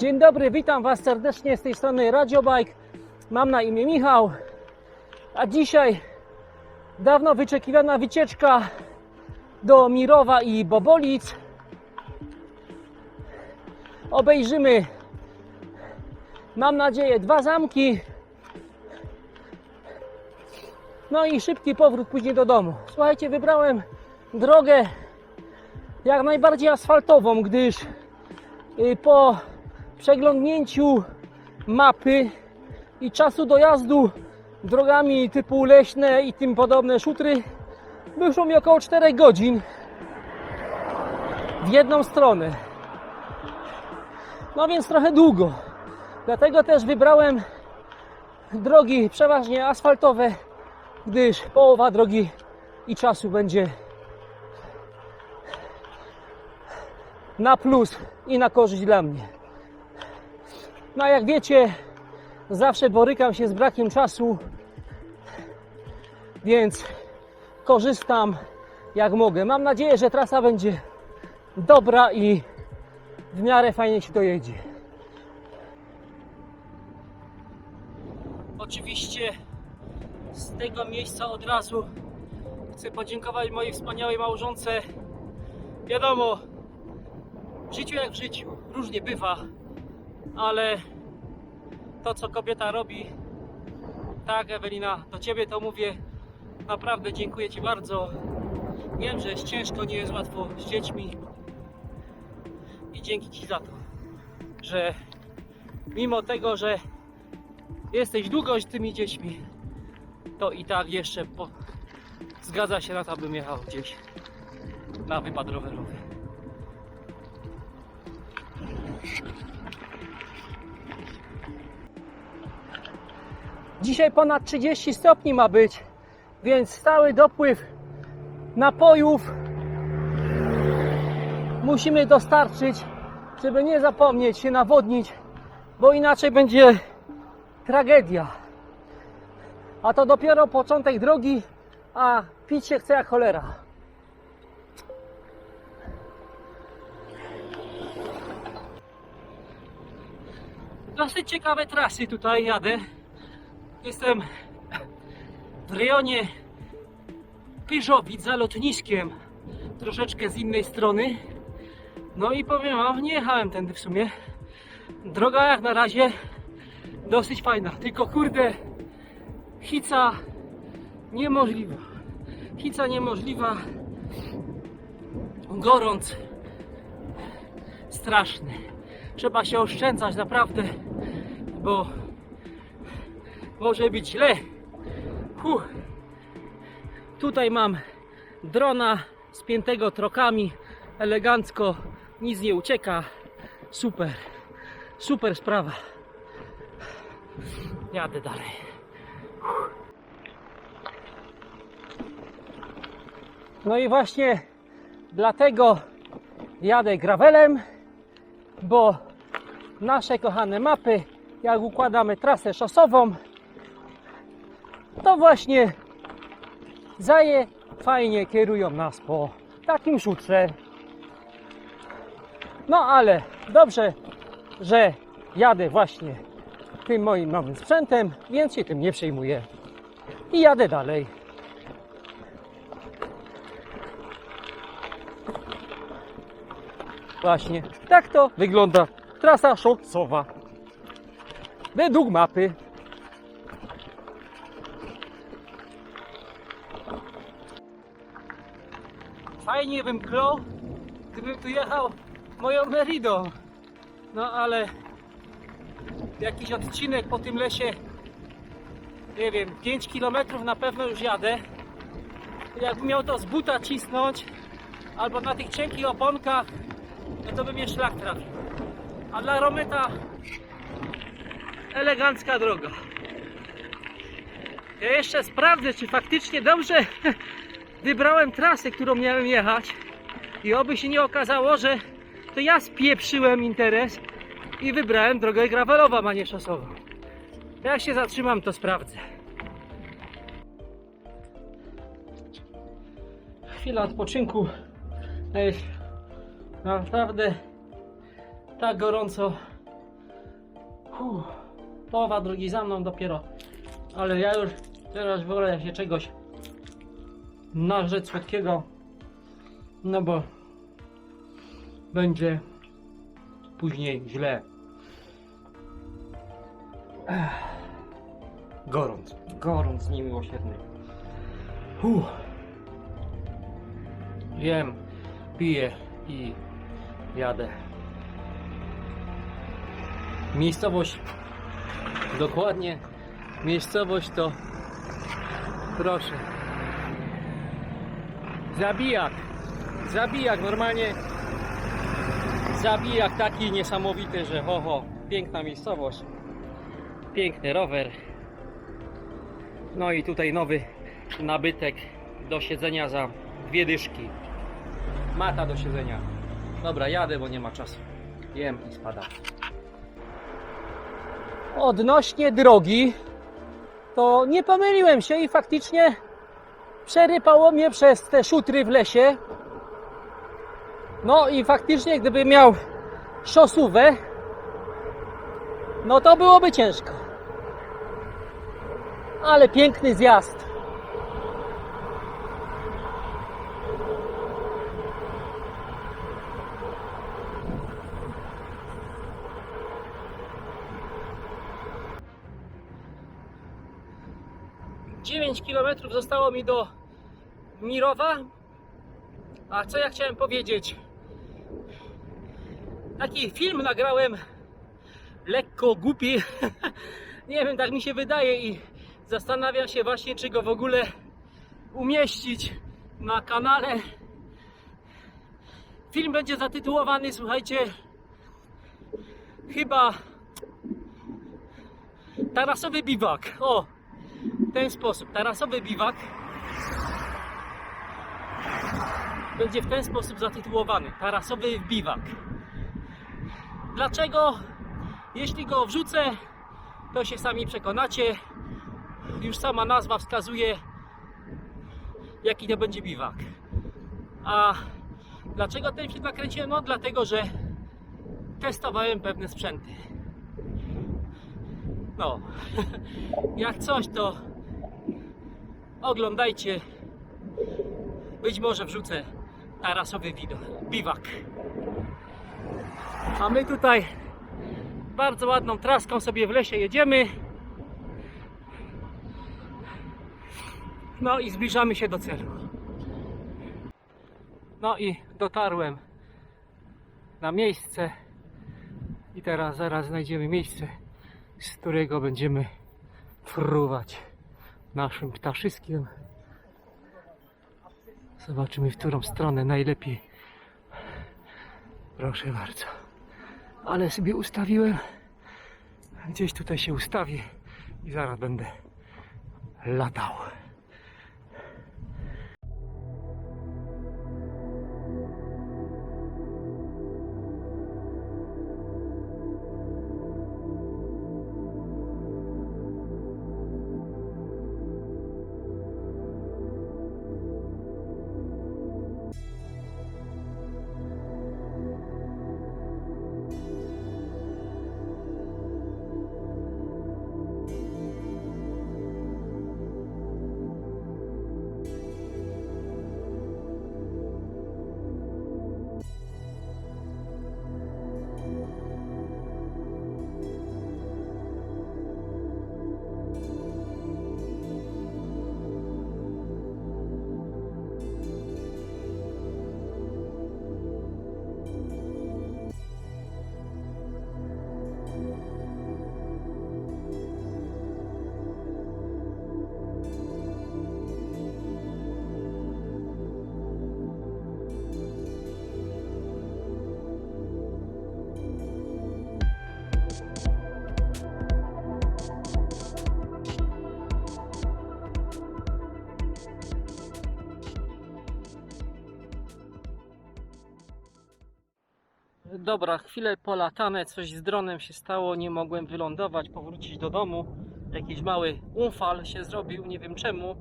Dzień dobry, witam Was serdecznie z tej strony Radiobike. Mam na imię Michał, a dzisiaj dawno wyczekiwana wycieczka do Mirowa i Bobolic. Obejrzymy, mam nadzieję, dwa zamki. No i szybki powrót później do domu. Słuchajcie, wybrałem drogę jak najbardziej asfaltową, gdyż y, po przeglądnięciu mapy i czasu dojazdu drogami typu leśne i tym podobne szutry wyszło mi około 4 godzin w jedną stronę. No więc trochę długo. Dlatego też wybrałem drogi przeważnie asfaltowe, gdyż połowa drogi i czasu będzie na plus i na korzyść dla mnie. No a jak wiecie, zawsze borykam się z brakiem czasu, więc korzystam jak mogę. Mam nadzieję, że trasa będzie dobra i w miarę fajnie się dojedzie. Oczywiście z tego miejsca od razu chcę podziękować mojej wspaniałej małżonce. Wiadomo, w życiu jak w życiu, różnie bywa, ale to co kobieta robi, tak Ewelina, do Ciebie to mówię, naprawdę dziękuję Ci bardzo. Wiem, że jest ciężko, nie jest łatwo z dziećmi i dzięki Ci za to, że mimo tego, że jesteś długo z tymi dziećmi, to i tak jeszcze po... zgadza się na to, abym jechał gdzieś na wypad rowerowy. Dzisiaj ponad 30 stopni ma być, więc stały dopływ napojów musimy dostarczyć, żeby nie zapomnieć się nawodnić, bo inaczej będzie tragedia. A to dopiero początek drogi, a pić się chce jak cholera. Dosyć ciekawe trasy tutaj jadę. Jestem w rejonie Pyżowic za lotniskiem, troszeczkę z innej strony. No i powiem wam, nie jechałem tędy w sumie. Droga jak na razie dosyć fajna, tylko kurde, hica niemożliwa. Hica niemożliwa, gorąc straszny. Trzeba się oszczędzać naprawdę, bo może być źle. Tutaj mam drona spiętego trokami, elegancko, nic nie ucieka. Super, super sprawa. Jadę dalej. No i właśnie dlatego jadę gravelem, bo nasze kochane mapy, jak układamy trasę szosową, to właśnie zaje fajnie kierują nas po takim szutrze. No ale dobrze, że jadę właśnie tym moim nowym sprzętem, więc się tym nie przejmuję. I jadę dalej. Właśnie tak to wygląda trasa szosowa. Według mapy. Fajnie bym klął, gdybym tu jechał moją Meridą. No ale jakiś odcinek po tym lesie, nie wiem, 5 km na pewno już jadę. Jakbym miał to z buta cisnąć, albo na tych cienkich oponkach, no to by mnie szlak trafił. A dla Rometa elegancka droga. Ja jeszcze sprawdzę, czy faktycznie dobrze wybrałem trasę, którą miałem jechać. I oby się nie okazało, że to ja spieprzyłem interes i wybrałem drogę gravelową, a nie szosową. Jak się zatrzymam, to sprawdzę. Chwila odpoczynku. Ej, naprawdę tak gorąco, Uff, połowa drogi za mną dopiero. Ale ja już teraz wolę się czegoś nażreć słodkiego. No bo będzie później źle. Ech. Gorąc, gorąc niemiłosierny. Uff. Jem, piję i jadę. Miejscowość, dokładnie miejscowość to, proszę, zabijak, zabijak, normalnie zabijak taki niesamowity, że ho ho, piękna miejscowość, piękny rower, no i tutaj nowy nabytek do siedzenia za dwie dyszki, mata do siedzenia. Dobra, jadę, bo nie ma czasu. Jem i spadam. Odnośnie drogi, to nie pomyliłem się i faktycznie przerypało mnie przez te szutry w lesie. No i faktycznie, gdyby miał szosówę, no to byłoby ciężko. Ale piękny zjazd. Dziewięć kilometrów zostało mi do Mirowa. A co ja chciałem powiedzieć? Taki film nagrałem lekko głupi. Nie wiem, tak mi się wydaje i zastanawiam się właśnie, czy go w ogóle umieścić na kanale. Film będzie zatytułowany, słuchajcie, chyba Tarasowy biwak. O, w ten sposób. Tarasowy biwak będzie w ten sposób zatytułowany. Tarasowy biwak. Dlaczego? Jeśli go wrzucę, to się sami przekonacie. Już sama nazwa wskazuje, jaki to będzie biwak. A dlaczego ten film nakręciłem? No dlatego, że testowałem pewne sprzęty. No, jak coś, to oglądajcie. Być może wrzucę tarasowy widok, biwak. A my tutaj bardzo ładną traską sobie w lesie jedziemy. No i zbliżamy się do celu. No i dotarłem na miejsce. I teraz zaraz znajdziemy miejsce, z którego będziemy fruwać naszym ptaszyskiem. Zobaczymy, w którą stronę najlepiej. Proszę bardzo. Ale sobie ustawiłem. Gdzieś tutaj się ustawię i zaraz będę latał. Dobra, chwilę polatane, coś z dronem się stało, nie mogłem wylądować, powrócić do domu. Jakiś mały umfal się zrobił, nie wiem czemu,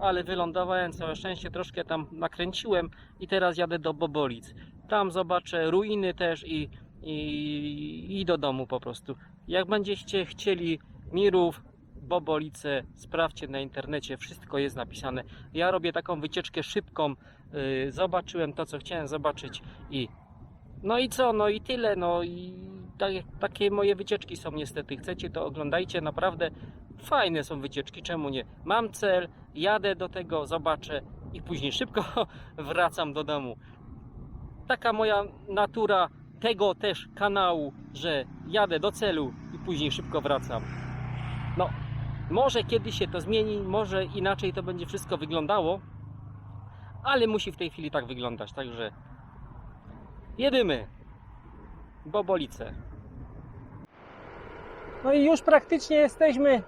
ale wylądowałem, całe szczęście troszkę tam nakręciłem i teraz jadę do Bobolic. Tam zobaczę ruiny też i, i, i do domu po prostu. Jak będziecie chcieli Mirów, Bobolice, sprawdźcie na internecie, wszystko jest napisane. Ja robię taką wycieczkę szybką, yy, zobaczyłem to, co chciałem zobaczyć i no i co, no i tyle, no i tak, takie moje wycieczki są niestety. Chcecie to oglądajcie, naprawdę fajne są wycieczki, czemu nie? Mam cel, jadę do tego, zobaczę i później szybko wracam do domu. Taka moja natura tego też kanału, że jadę do celu i później szybko wracam. No, może kiedyś się to zmieni, może inaczej to będzie wszystko wyglądało, ale musi w tej chwili tak wyglądać, także jedymy. Bobolice. No i już praktycznie jesteśmy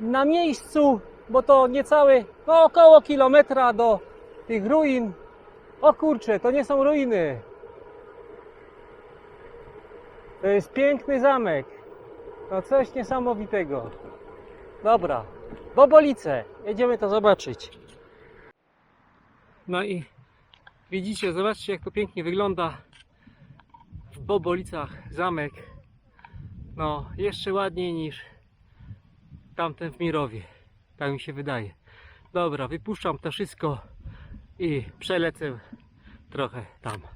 na miejscu, bo to niecały, no około kilometra do tych ruin. O kurczę, to nie są ruiny. To jest piękny zamek. No coś niesamowitego. Dobra, Bobolice. Jedziemy to zobaczyć. No i widzicie, zobaczcie jak to pięknie wygląda w Bobolicach zamek. No, jeszcze ładniej niż tamten w Mirowie. Tak mi się wydaje. Dobra, wypuszczam to wszystko i przelecę trochę tam.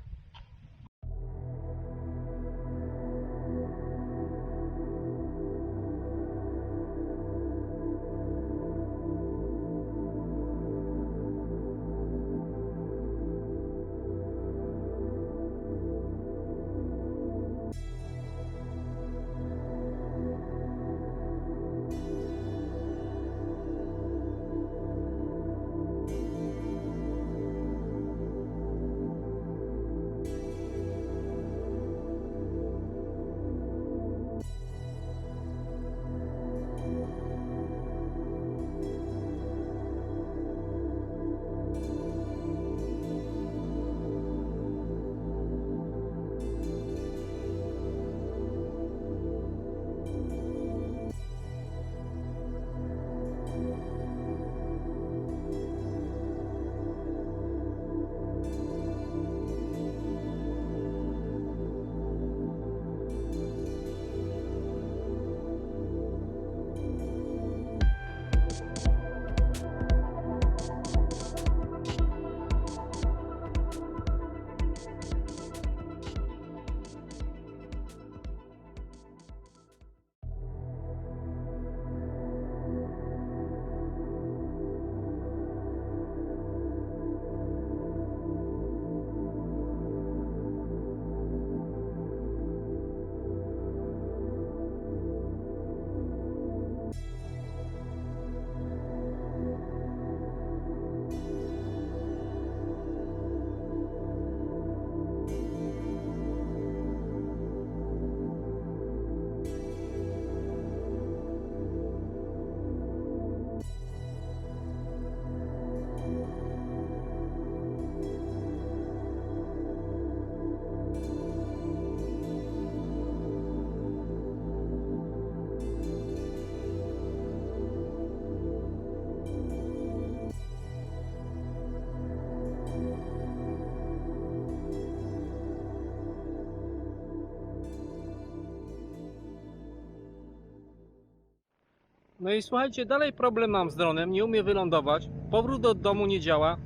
No i słuchajcie, dalej problem mam z dronem, nie umie wylądować. Powrót do domu nie działa.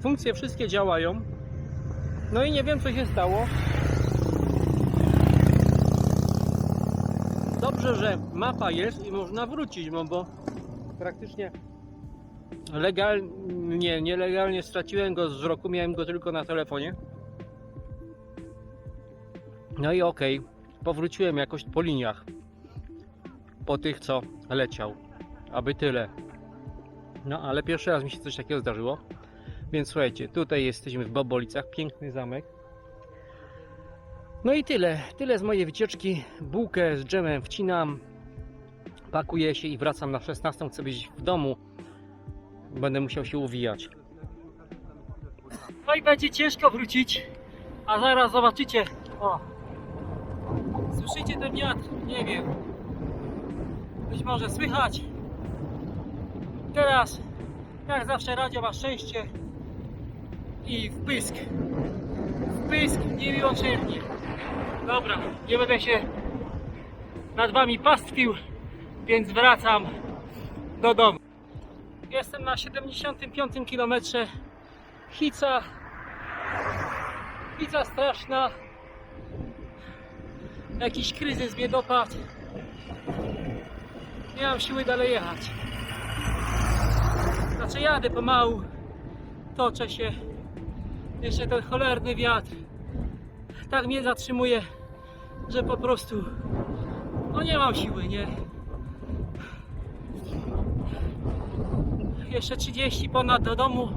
Funkcje wszystkie działają. No i nie wiem co się stało. Dobrze, że mapa jest i można wrócić, no bo praktycznie legalnie, nielegalnie straciłem go z wzroku, miałem go tylko na telefonie. No i okej, powróciłem jakoś po liniach po tych, co leciał. Aby tyle. No, ale pierwszy raz mi się coś takiego zdarzyło. Więc słuchajcie, tutaj jesteśmy w Bobolicach, piękny zamek. No i tyle. Tyle z mojej wycieczki. Bułkę z dżemem wcinam, pakuję się i wracam na 16. Chcę być w domu. Będę musiał się uwijać. No i będzie ciężko wrócić. A zaraz zobaczycie. O. Słyszycie ten wiatr? Nie wiem. Być może słychać. Teraz, jak zawsze, radio ma szczęście i wpysk. Wpysk niemiłosiernie. Dobra, nie będę się nad wami pastwił, więc wracam do domu. Jestem na 75 km. Hica. Hica straszna. Jakiś kryzys mnie dopadł. Nie mam siły dalej jechać. Znaczy jadę pomału. Toczę się. Jeszcze ten cholerny wiatr. Tak mnie zatrzymuje, że po prostu no nie mam siły, nie? Jeszcze 30 ponad do domu.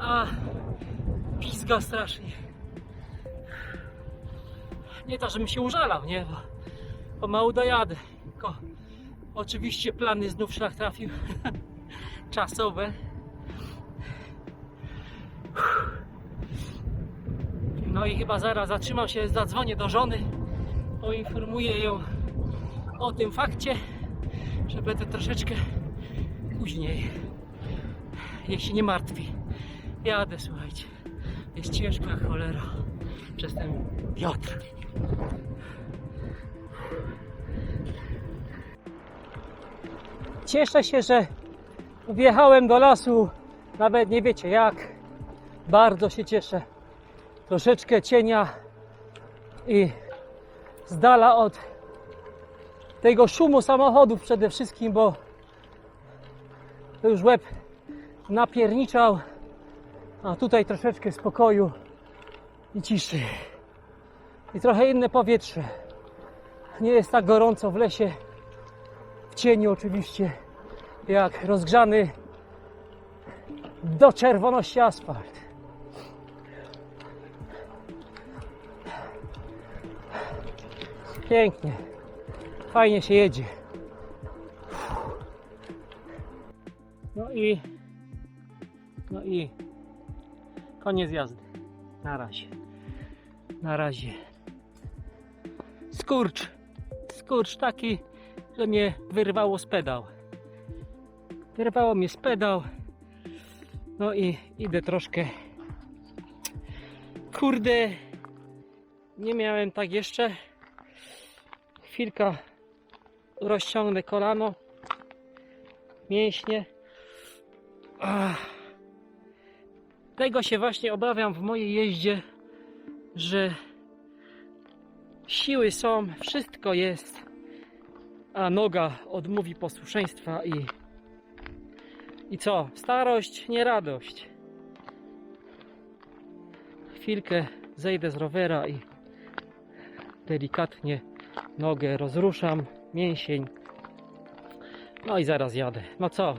A pizga strasznie. Nie to, żebym się użalał, nie? Bo pomału dojadę. Tylko oczywiście plany znów szlak trafił. Czasowe. No i chyba zaraz zatrzymam się, zadzwonię do żony, poinformuję ją o tym fakcie, że będę troszeczkę później, jeśli nie martwi. Jadę, słuchajcie. Jest ciężka cholera przez ten wiatr. Cieszę się, że wjechałem do lasu, nawet nie wiecie jak. Bardzo się cieszę. Troszeczkę cienia i z dala od tego szumu samochodów przede wszystkim, bo już łeb napierniczał, a tutaj troszeczkę spokoju i ciszy. I trochę inne powietrze. Nie jest tak gorąco w lesie, cieniu oczywiście, jak rozgrzany do czerwoności asfalt. Pięknie. Fajnie się jedzie. No i no i koniec jazdy. Na razie. Na razie. Skurcz. Skurcz taki, że mnie wyrwało z pedał. Wyrwało mnie z pedał. No i idę troszkę. Kurde. Nie miałem tak jeszcze. Chwilka rozciągnę kolano. Mięśnie. Ach. Tego się właśnie obawiam w mojej jeździe, że siły są, wszystko jest, a noga odmówi posłuszeństwa i i co? Starość, nie radość. Chwilkę zejdę z rowera i delikatnie nogę rozruszam, mięsień. No i zaraz jadę. No co?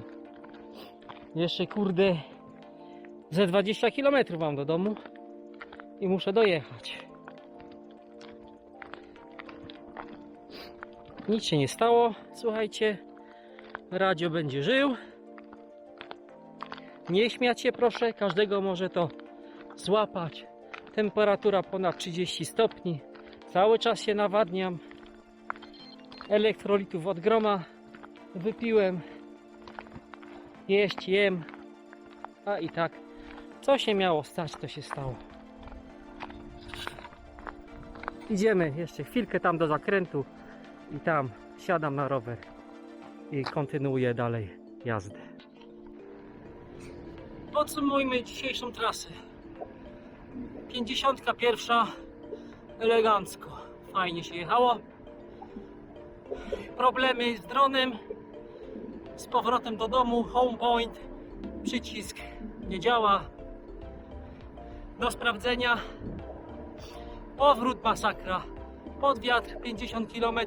Jeszcze kurde ze 20 km mam do domu i muszę dojechać. Nic się nie stało, słuchajcie. Radio będzie żył. Nie śmiać się proszę, każdego może to złapać. Temperatura ponad 30 stopni. Cały czas się nawadniam. Elektrolitów od groma wypiłem. Jeść, jem. A i tak, co się miało stać, to się stało. Idziemy jeszcze chwilkę tam do zakrętu i tam siadam na rower i kontynuuję dalej jazdę. Podsumujmy dzisiejszą trasę. 51 elegancko. Fajnie się jechało. Problemy z dronem. Z powrotem do domu. Home point. Przycisk nie działa. Do sprawdzenia. Powrót masakra. Pod wiatr 50 km.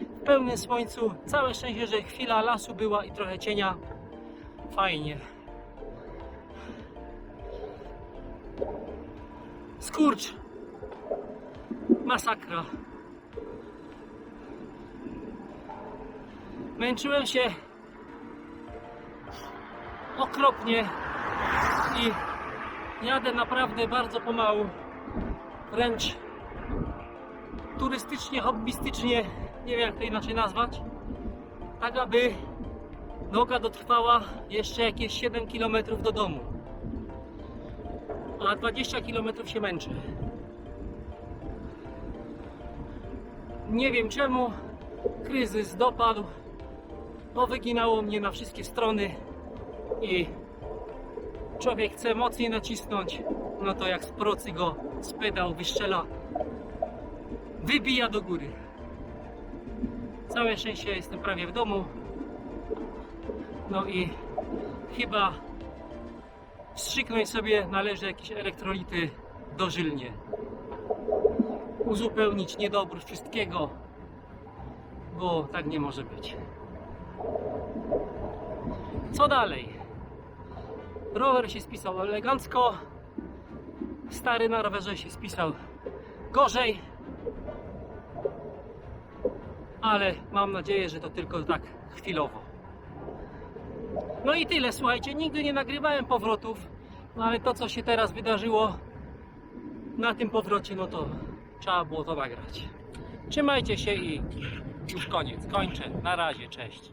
W pełnym słońcu. Całe szczęście, że chwila lasu była i trochę cienia. Fajnie. Skurcz. Masakra. Męczyłem się okropnie i jadę naprawdę bardzo pomału. Wręcz turystycznie, hobbystycznie, nie wiem jak to inaczej nazwać. Tak aby noga dotrwała jeszcze jakieś 7 km do domu a 20 km się męczę. Nie wiem czemu kryzys dopadł, powyginało mnie na wszystkie strony i człowiek chce mocniej nacisnąć, no to jak z procy go z wyszczela, wybija do góry. Całe szczęście jestem prawie w domu. No i chyba wstrzyknąć sobie należy jakieś elektrolity dożylnie. Uzupełnić niedobór wszystkiego, bo tak nie może być. Co dalej? Rower się spisał elegancko. Stary na rowerze się spisał gorzej. Ale mam nadzieję, że to tylko tak chwilowo. No i tyle, słuchajcie, nigdy nie nagrywałem powrotów, no ale to co się teraz wydarzyło na tym powrocie, no to trzeba było to nagrać. Trzymajcie się i już koniec, kończę. Na razie, cześć.